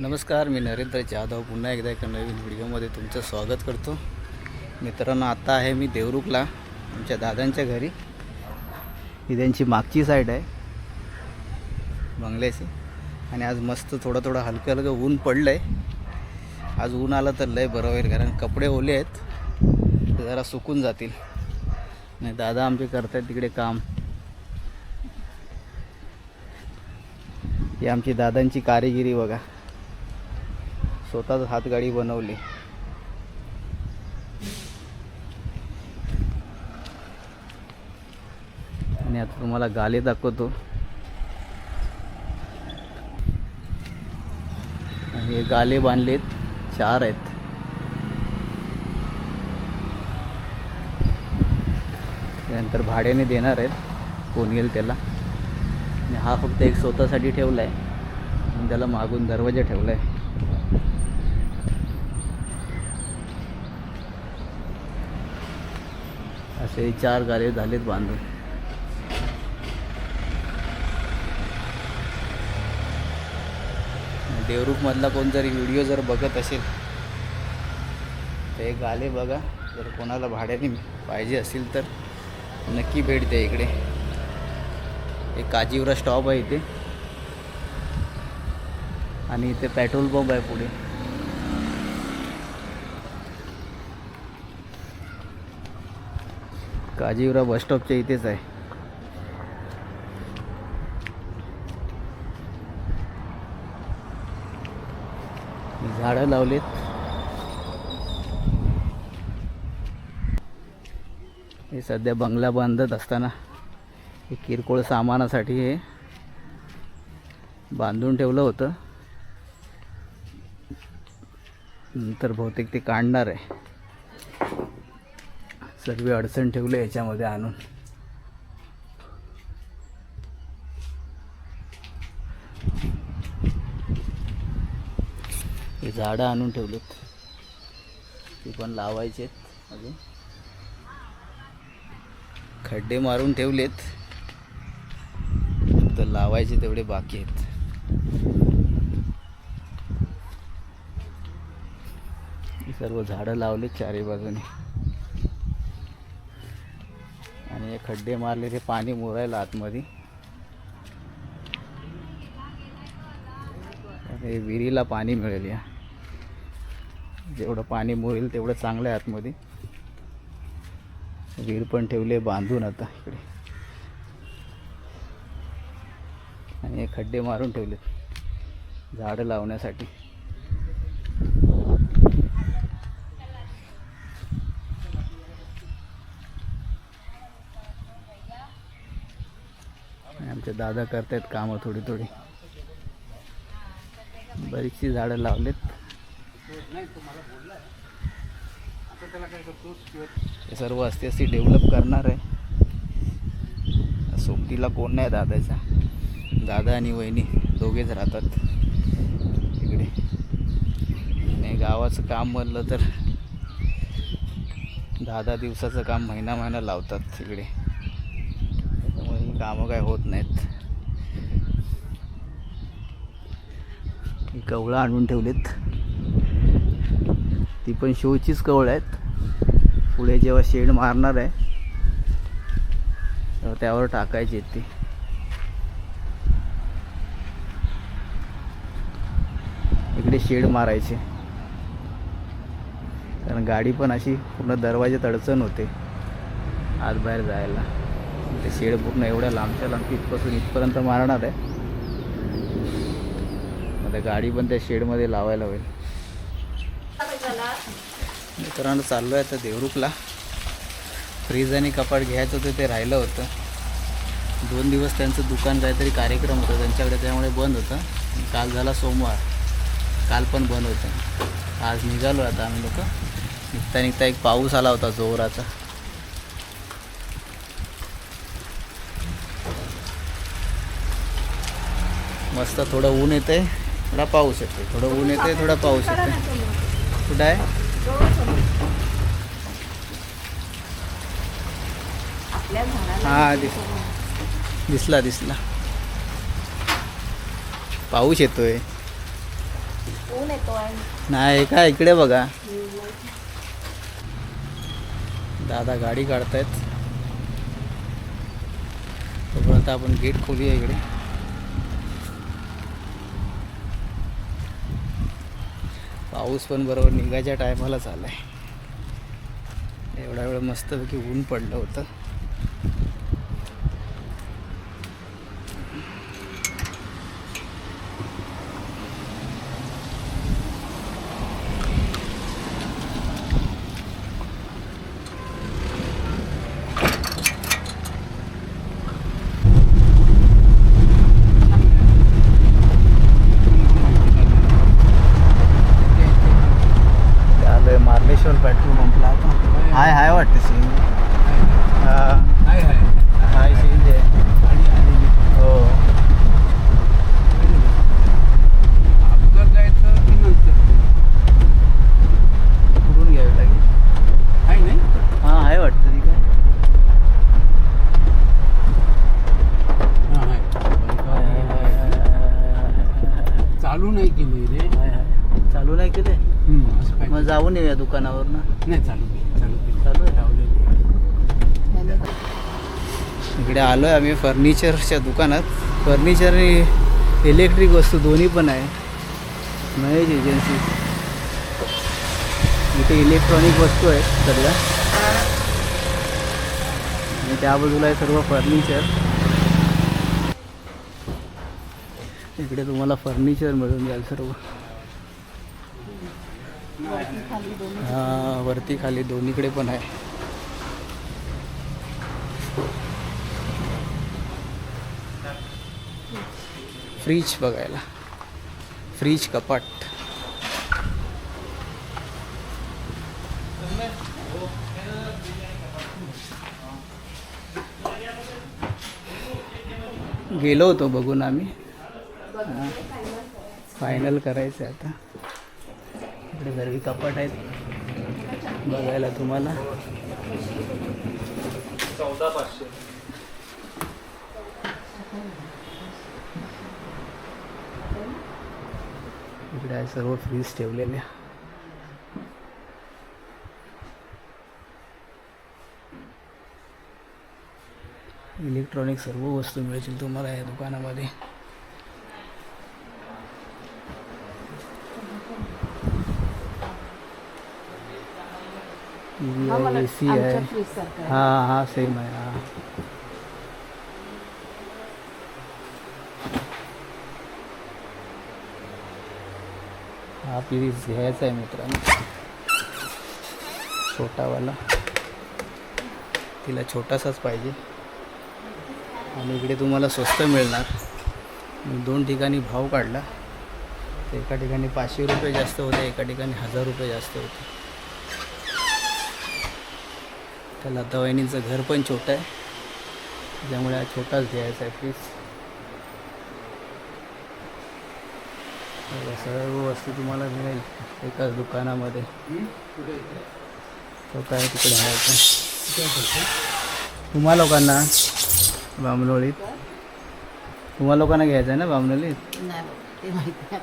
नमस्कार मी नरेंद्र जाधव पुन्हा एकदा एका नवीन व्हिडिओमध्ये तुमचं स्वागत करतो. मित्रांनो आता आहे मी देवरुखला आमच्या दादांच्या घरी. ही त्यांची मागची साईड आहे बंगल्याची. आणि आज मस्त थोडं थोडं हलकं हलकं ऊन पडलं आहे आज ऊन आलं तर लय बरं होईल कारण कपडे ओले आहेत. ते जरा सुकून जातील. आणि दादा आमचे करतायत तिकडे काम. ही आमची दादांची कारिगिरी बघा. स्वतःच हातगाडी बनवली. आणि आता तुम्हाला गाले दाखवतो. आणि हे गाले बांधलेत चार आहेत. त्यानंतर भाड्याने देणार आहेत कोण येईल त्याला. आणि हा फक्त एक स्वतःसाठी ठेवला आहे त्याला मागून दरवाजा ठेवला आहे असे चार गाले झालेत बांधून. देवरूपमधला कोण जरी व्हिडिओ जर बघत असेल तर हे गाले बघा. जर कोणाला भाड्याने पाहिजे असेल तर नक्की भेट द्या इकडे. एक काजीवरा स्टॉप आहे इथे. आणि इथे पेट्रोल पंप आहे पुढे. काजीवरा बस स्टॉपच्या इथेच आहे. झाडं लावलेत. हे सध्या बंगला बांधत असताना हे किरकोळ सामानासाठी हे बांधून ठेवलं होतं. नंतर बहुतेक ते काढणार आहे. सर्व अडचण ठेवले याच्यामध्ये आणून. हे झाडं आणून ठेवलेत. ते पण लावायचे आहेत अजून. खड्डे मारून ठेवलेत. तर लावायचे तेवढे बाकी आहेत. सर्व झाडं लावलेत चारी बाजूने आणि हे खड्डे मारले ते पाणी मुरायला आतमध्ये. हे विहिरीला पाणी मिळेल या. जेवढं पाणी मुरेल तेवढं चांगलं आहे आतमध्ये. विहीर पण ठेवले बांधून आता इकडे. आणि हे खड्डे मारून ठेवले झाडं लावण्यासाठी आणि आमचे दादा करतायत कामं थोडी थोडी. बरीचशी झाडं लावलेत. हे सर्व असते असे डेव्हलप करणार आहे. सोबतीला कोण नाही दादाचा दादा आणि वहिनी दोघेच राहतात. इकडे. नाही गावाचं काम म्हणलं तर दहा दहा दिवसाचं काम महिना महिना लावतात तिकडे कामं काय होत नाहीत. कवळं आणून ठेवलीत. ती पण शोचीच कवळं आहेत. पुढे जेव्हा शेड मारणार आहे तेव्हा त्यावर टाकायची ती. इकडे शेड मारायचे. कारण गाडी पण अशी पूर्ण दरवाज्यात अडचण होते. आत बाहेर जायला. ते शेड पूर्ण एवढ्या लांबच्या लांब इथपासून इथपर्यंत मारणार आहे. मग त्या गाडी पण त्या शेडमध्ये लावायला होईल. मित्रांनो चाललो आहे आता देवरुखला. फ्रीज आणि कपाट घ्यायचं होतं ते राहिलं होतं. दोन दिवस त्यांचं दुकान काहीतरी कार्यक्रम होता त्यांच्याकडे त्यामुळे बंद होतं. काल झाला सोमवार. काल पण बंद होतं. आज निघालो आता आम्ही लोक. निघता निघता एक पाऊस आला होता जोराचा. मस्त थोडं ऊन येते थोडा पाऊस येते थोडं ऊन येते थोडा पाऊस येते कुठं आहे? हा दिस दिसला दिसला. पाऊस येतोय. नाही का इकडे बघा. दादा गाडी काढतायत. तोपर्यंत आपण गेट खोलूया इकडे. पाऊस पण बरोबर निघायच्या टायमालाच आला आहे एवढा वेळ मस्तपैकी ऊन पडलं होतं आलोय मार्लेश्वर पेट्रोल पंपला आता हाय हाय वाटतं सीन हा हाय हाय हाय सीन आहे आणि आलेली हो अगोदर जायचं की नंतर कुठून घ्यावी लागेल आहे नाही हां आहे वाटतं ती काय हां आहे हाय, हाय, हाय, हाय, हाय, चालू नाही केली रे हाय, हाय. चालू नाही केले हम्म, असं येऊया दुकानावर ना नाही चालू चालू आहे? लावलेली इकडे आलो आहे आम्ही फर्निचरच्या दुकानात. फर्निचर आणि इलेक्ट्रिक वस्तू दोन्ही पण आहे. महेश एजन्सी. इथे इलेक्ट्रॉनिक वस्तू आहेत सगळ्या. आणि त्या बाजूला आहे सर्व फर्निचर. इकडे तुम्हाला फर्निचर मिळून जाईल सर्व. हां वरती खाली दोन्हीकडे पण आहे. फ्रीज बघायला. फ्रीज कपाट. गेलो होतो बघून आम्ही. फायनल करायचं आहे आता. इकडे सर्व कपाट आहेत. बघायला तुम्हाला. इकडे आहे सर्व फ्रीज ठेवलेल्या. इलेक्ट्रॉनिक सर्व वस्तू मिळतील तुम्हाला या दुकानामध्ये. ए सी आहे. हा हा सेम आहे हा. हा प्लीज घ्यायचा आहे मित्रांनो. छोटावाला. तिला छोटासाच पाहिजे. आणि इकडे तुम्हाला स्वस्त मिळणार. दोन ठिकाणी भाव काढला. एका ठिकाणी पाचशे रुपये जास्त होते एका ठिकाणी हजार रुपये जास्त होते. त्या लता वहिनींचं घर पण छोटं आहे. त्यामुळे हा छोटाच घ्यायचा आहे प्लीज सर्व वस्तू तुम्हाला मिळेल एकाच दुकानामध्ये. तो काय तिकडे आहे तुम्हा लोकांना बामनोळीत तुम्हा लोकांना घ्यायचं आहे ना बामनोळीत ते माहिती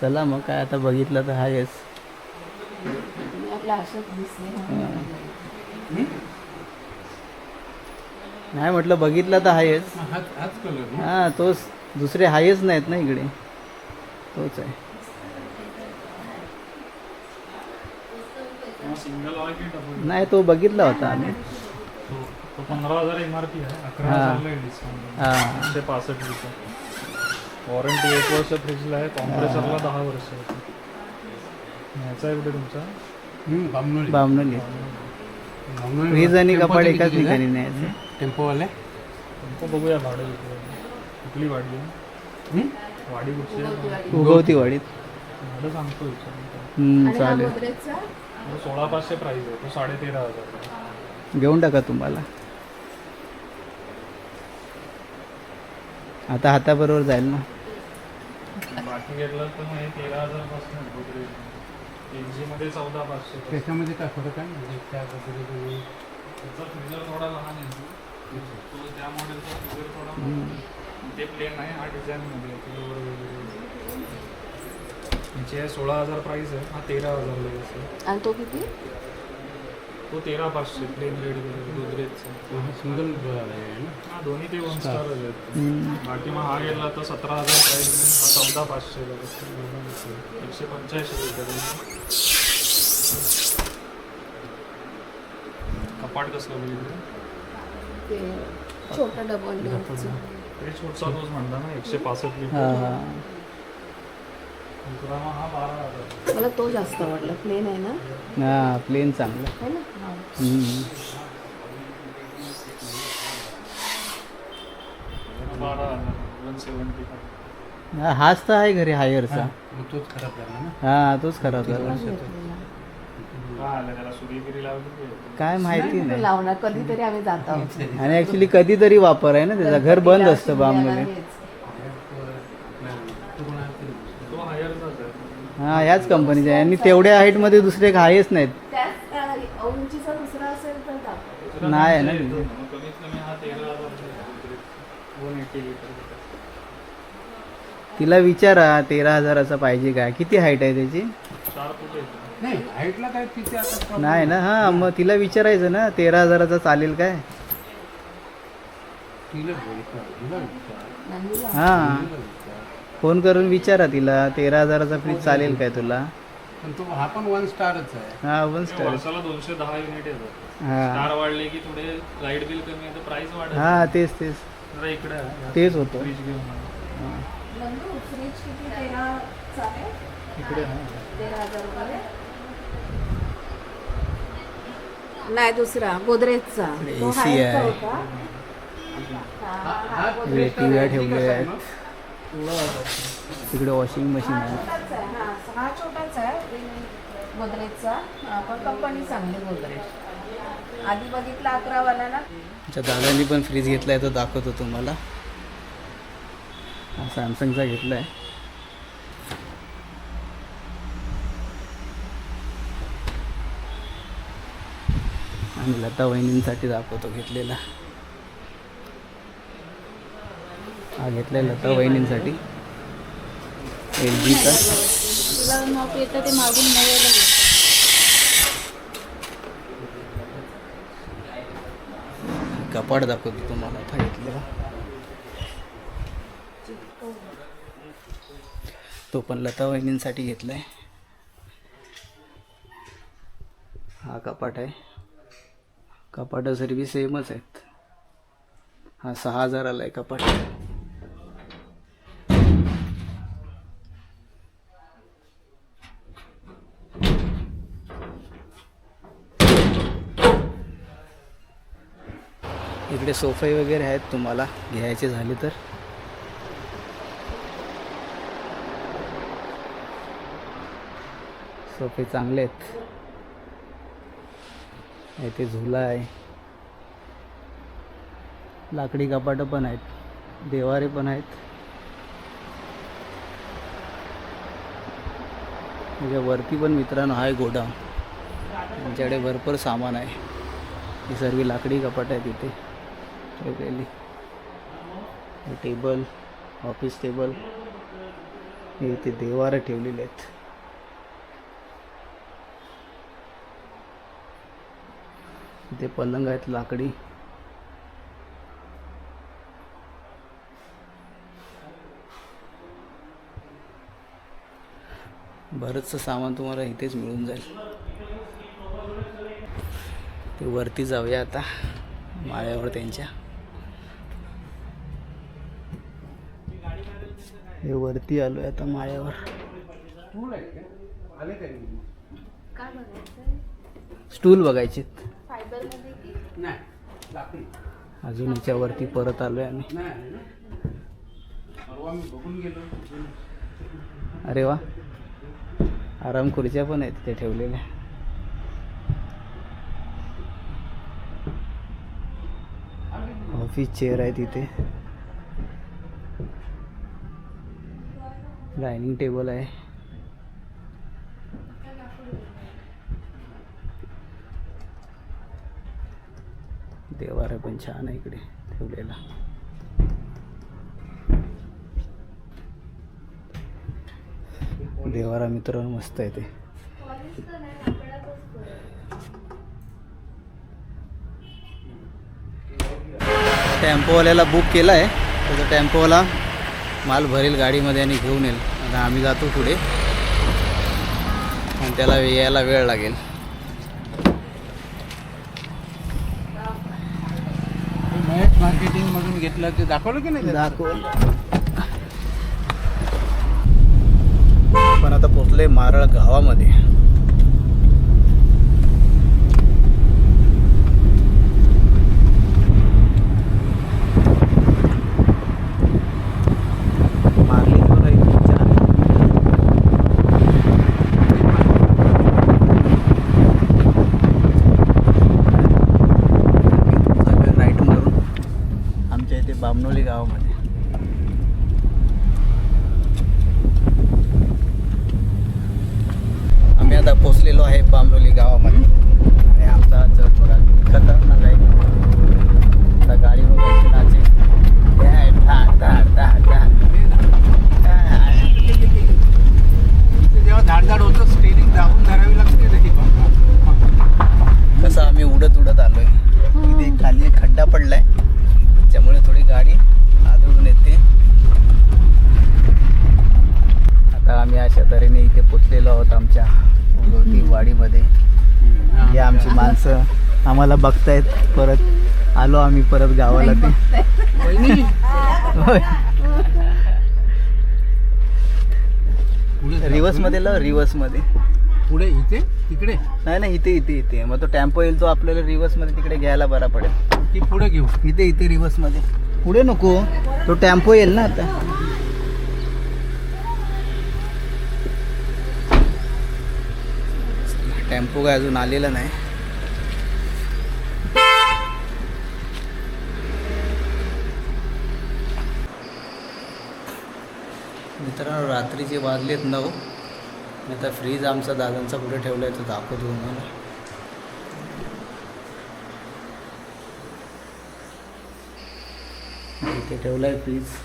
चला मग काय आता बघितलं तर आहेच नाही म्हटलं बघितलं तर आहेच हां तोच दुसरे आहेच नाहीत ना इकडे. तोच आहे. नाही तो बघितला होता आम्ही. तो पंधरा हजार एम आर पी आहे अकरा हा. हां. एकशे पासष्ट रुपये वॉरंटी एक वर्ष फ्रीजला आहे कॉम्प्रेसरला दहा वर्ष आहे ह्याचा आहे कुठे तुमचा. बामनोली. फ्रीज आणि कपाट एकाच ठिकाणी? न्यायचं. टेम्पोवाले तुमचं बघूया भाडं. कुठली हम्म? वाडी कुठची उगवती वाडीत. भाडं सांगतो चालेल. तो सोळा पाचशे प्राईस आहे. तो साडे तेरा हजार. घेऊन टाका तुम्हाला. आता हाताबरोबर जाईल ना. बाकी घेतलं तर तेरा हजारपासून आहे. गोदरेज एल जीमध्ये चौदा पाचशे त्याच्यामध्ये काय फरक आहे? म्हणजे त्या पद्धतीने त्याचा फ्रीजर थोडा लहान आहे तो. त्या मॉडेलचा फ्रीजर थोडा मोठा आहे. ते प्लेन आहे हा डिझाईनमध्ये आहे, ते वगैरे. यांची आहे सोळा हजार प्राईस आहे हा तेरा हजार आहे. आणि तो किती? तो तेरा पाचशे प्लेन रेड गोदरेजचा हा सिंगल आहे ना? हा दोन्ही ते वन स्टार आहेत. बाकी मग हा गेला तर सतरा हजार प्राईस हा चौदा पाचशे एकशे पंच्याऐंशी रुपये कपाट कसलं बघितलं ते छोटं डबल ते छोटसा तोच म्हणता ना एकशे पासष्ट हां हां. हा मला तो जास्त आवडला. प्लेन आहे ना? हां प्लेन चांगलं. है ना? हम्म. बारा हजार वन सेवन्टी फाय हा, हाच तर आहे घरी हायरचा मग तोच खराब झाला ना? हा तोच खराब झाला. काय की माहिती नाही लावणार कधीतरी आम्ही जात. आहोत आणि ऍक्च्युली कधीतरी वापर आहे ना त्याचा. घर बंद असतं आहे हा ह्याच कंपनीचा आहे आणि तेवढ्या हाईटमध्ये दुसरे हायच नाहीत. त्याच त्या उंचीचा दुसरा असेल तर दाखव. दुसरा नाही ना. हा तिला विचारा तेरा हजाराचा पाहिजे काय किती हाईट आहे त्याची? नाही हाईटला काय तिथे आता problem नाही ना हा मग तिला विचारायचं ना तेरा हजाराचा चालेल काय? तिला बोलतो तिला विचार. नंदीला. हा. तिला विचार. फोन करून विचारा तिला तेरा हजाराचा फ्रीज चालेल काय तुला? पण तो हा पण वन स्टारच आहे. हा वन स्टार वर्षाला दोनशे दहा युनिट येतात. हा. स्टार वाढले की थोडे लाइट बिल कमी येतं प्राइस वाढत हा तेच तेच. जरा इकडे आहे. तेच होतं. फ्रीज घेऊन हा. नंदू फ्रीज किती तेरा चालेल? इकडे आहे. तेरा हजार रुपये. नाही दुसरा गोदरेजचा. तो AC हायरचा आहे. होता. हा, हा, आहेत. हजार. तिकडे वॉशिंग मशीन हा आहे. छोटाच आहे हा. हा छोटाच आहे. गोदरेजचा. हा, पण कंपनी चांगली गोदरेज. आधी बघितला अकरावाला ना आमच्या दादांनी पण फ्रीज घेतलाय तो दाखवतो तुम्हाला. हा सॅमसंगचा घेतलाय. आम्ही लता वहिनींसाठी दाखवतो घेतलेला. हा घेतलाय लता वहिनींसाठी. एल जीचा ते मागून कपाट दाखवतो तुम्हाला आता घेतलेला. तो पण लता वहिनींसाठी घेतलाय. हा कपाट आहे. कपाट सर्वी सेमच आहेत. हा सहा हजाराला आहे कपाट. इकडे सोफे वगैरे आहेत तुम्हाला घ्यायचे झाले तर. सोफे चांगले आहेत. इथे झुला आहे. लाकडी कपाटं पण आहेत देवारे पण आहेत. म्हणजे वरती पण मित्रांनो आहे गोडाऊन. त्यांच्याकडे भरपूर सामान आहे. ही सर्व लाकडी कपाट आहे तिथे ठेवलेली. Table office table. हे इथे देवारं ठेवलेले आहेत. इथे पलंग आहेत लाकडी. बरंचसं सामान तुम्हाला इथेच मिळून जाईल. ते वरती जाऊया आता माळ्यावर त्यांच्या. हे वरती आलोय आता माळ्यावर. स्टूल आहे का? आले काय काय बघायचं स्टूल बघायचे फायबरमध्ये की नाही लाकडी अजून याच्यावरती परत आलो आहे आम्ही. अरे वा. आराम खुर्च्या पण आहेत तिथे ठेवलेल्या. ऑफिस चेअर आहे तिथे. डायनिंग टेबल आहे. देवारा पण छान आहे इकडे ठेवलेला. देवारा मित्रांनो मस्त आहे ते. टेम्पोवाल्याला बुक केला आहे त्याचा टेम्पोवाला माल भरेल गाडीमध्ये आणि घेऊन येईल. आता आम्ही जातो पुढे. आणि त्याला यायला वेळ लागेल महेश मार्केटिंग मधून घेतलं ते दाखवलं की नाही दाखवलं. पण आता पोचले मारळ गावामध्ये मारली बघा इथे चार. चाललोय राईट मारून आमच्या इथे बामणोली गावामध्ये आम्ही आता पोचलेलो आहे बामणोली गावामध्ये आणि आमचा चढ बघा खतरनाक आहे आता गाडी बघायची नाचे काय धाड, धाड, धाड, धाड. काय? इथे जेव्हा झाडझाड होतं स्टेरिंग दाबून धरावी लागते रे ती कसं आम्ही उडत उडत आलोय इथे खाली एक खड्डा पडलाय त्यामुळे थोडी गाडी आदळून येते आता आम्ही अशा तऱ्हेने इथे पोचलेलो आहोत आमच्या उगवती वाडीमध्ये. हे आमची माणसं आम्हाला बघतायत. परत आलो आम्ही परत गावाला ते. होय. पुढे रिवर्समध्ये लाव रिवर्समध्ये पुढे इथे? तिकडे? नाही नाही इथे इथे इथे. मग तो टेम्पो येईल तो आपल्याला रिवर्समध्ये तिकडे घ्यायला बरा पडेल. की पुढे घेऊ. इथे इथे रिवर्समध्ये पुढे नको. तो टेम्पो येईल ना आता. टेम्पो काय अजून आलेला नाही. मित्रांनो रात्रीचे वाजलेत नऊ. मी आता फ्रीज आमचा दादांचा कुठे ठेवला आहे तो दाखवतो तुम्हाला. इथे ठेवला आहे फ्रीज.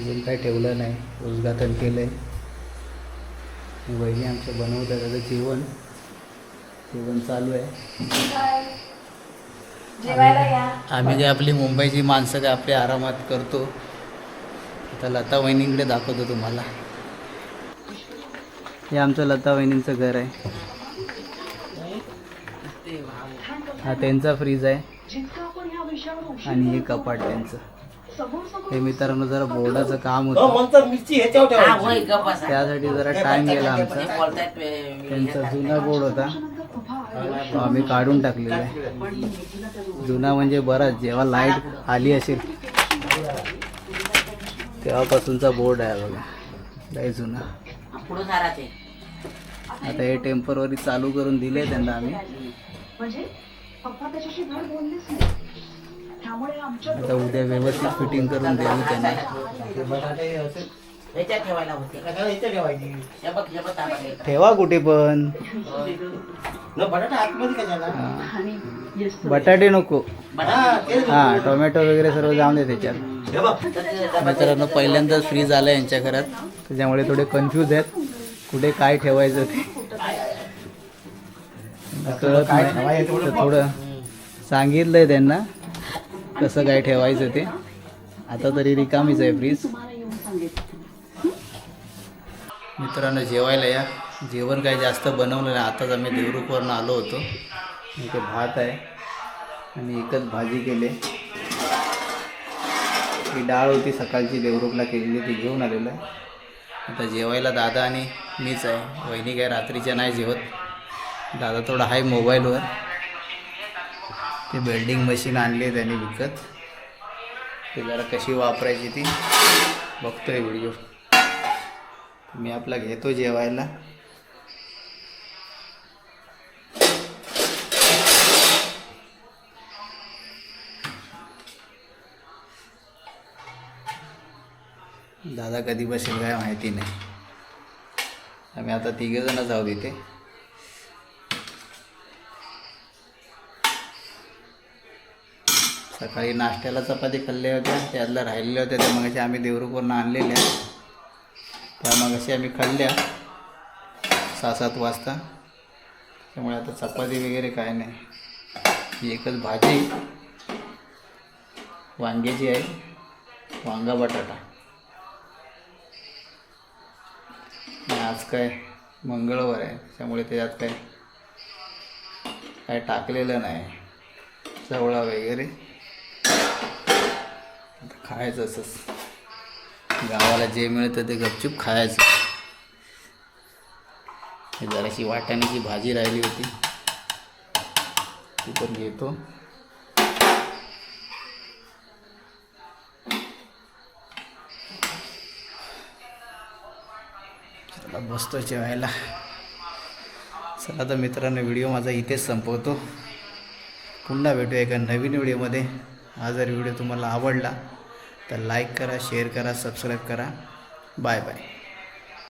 अजून काय ठेवलं नाही. उद्घाटन केलं आहे वहिनी आमच्या बनवत आहे त्याचं जेवण. जेवण चालू आहे. आम्ही काय आपली मुंबईची माणसं काय आपल्या आरामात करतो आता लता वहिनीकडे दाखवतो तुम्हाला. हे आमचं लता वहिनींचं घर आहे. हा त्यांचा फ्रीज आहे. आणि हे कपाट त्यांचं. हे मित्रांनो जरा बोर्डाचं काम होतं. त्यासाठी जरा टाइम गेला आमचा. त्यांचा जुना बोर्ड होता. तो आम्ही काढून टाकलेला आहे. जुना म्हणजे बराच जेव्हा लाइट आली असेल तेव्हापासूनचा बोर्ड आहे बघा. लय जुना. आता हे टेम्परवरी चालू करून दिले त्यांना आम्ही. आता उद्या व्यवस्थित फिटिंग करून देऊ त्यांना. ठेवा कुठे पण. हा. बटाटे नको. हा टोमॅटो वगैरे सर्व जाऊन दे त्याच्यात. मित्रांनो पहिल्यांदाच फ्रीज आलं यांच्या घरात. त्याच्यामुळे थोडे कन्फ्यूज आहेत. कुठे काय ठेवायचं ते. कळत नाही. थोडं सांगितलंय त्यांना. कसं काय ठेवायचं ते? आता तरी रिकामीच आहे फ्रीज मित्रांनो जेवायला या. जेवण काही जास्त बनवलं नाही. आताच आम्ही देवरुखवरनं आलो होतो. इथे भात आहे. आणि एकच भाजी केली. ही डाळ होती सकाळची देवरुखला केलेली ती घेऊन आलेलं. आहे आता जेवायला दादा आणि मीच आहे. वहिनी काय रात्रीच्या नाही जेवत. दादा थोडा आहे मोबाईलवर. ते वेल्डिंग मशीन आणली आहे त्याने विकत. ते जरा कशी वापरायची ती बघतोय व्हिडिओ मी आपला घेतो जेवायला. दादा कधी बसेल काय माहिती नाही. आम्ही आता तिघे जण जाऊ तिथे. सकाळी नाश्त्याला चपाती खाल्ल्या होत्या त्यातल्या राहिलेल्या होत्या त्या मग आम्ही देवरुखवरनं आणलेल्या त्या मग आम्ही खाल्ल्या सहा सात वाजता. त्यामुळे आता चपाती वगैरे काय नाही. ही एकच भाजी. वांग्याची आहे. वांगा बटाटा. आणि आज काय? मंगळवार आहे. त्यामुळे त्याच्यात काय? काय टाकलेलं नाही. चवळा वगैरे. आता खायचं असंच गावाला जे मिळतं ते गपचूप खायचं. हे जराशी वाटाण्याची भाजी राहिली होती. ती पण घेतो. चला बसतो जेवायला. चला तर मित्रांनो व्हिडिओ माझा इथेच संपवतो. पुन्हा भेटूया एका नवीन व्हिडिओमध्ये. हा जर व्हिडिओ तुम्हाला आवडला तर लाईक करा शेअर करा सबस्क्राईब करा. Bye bye.